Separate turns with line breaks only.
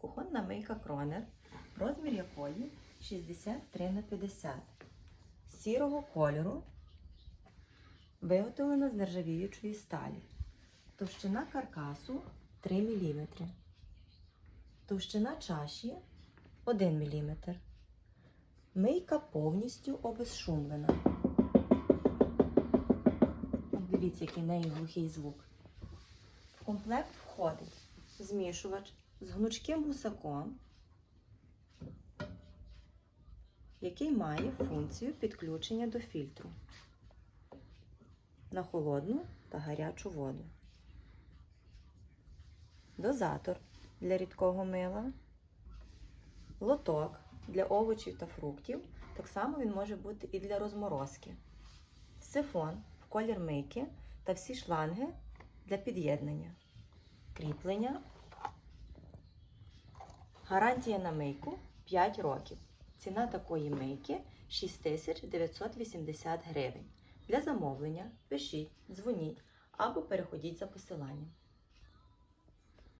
Кухонна мийка Кронер, розмір якої 63 на 50 сірого кольору, виготовлена з нержавіючої сталі. Товщина каркасу 3 мм. Товщина чаші 1 мм. Мийка повністю обезшумлена. Дивіться, який неї глухий звук. В комплект входить змішувач з гнучким гусаком, який має функцію підключення до фільтру на холодну та гарячу воду. Дозатор для рідкого мила, лоток для овочів та фруктів. Так само він може бути і для розморозки. Сифон в колір мийки та всі шланги для під'єднання. Кріплення. Гарантія на мийку 5 років. Ціна такої мийки 6980 гривень. Для замовлення пишіть, дзвоніть або переходіть за посиланням.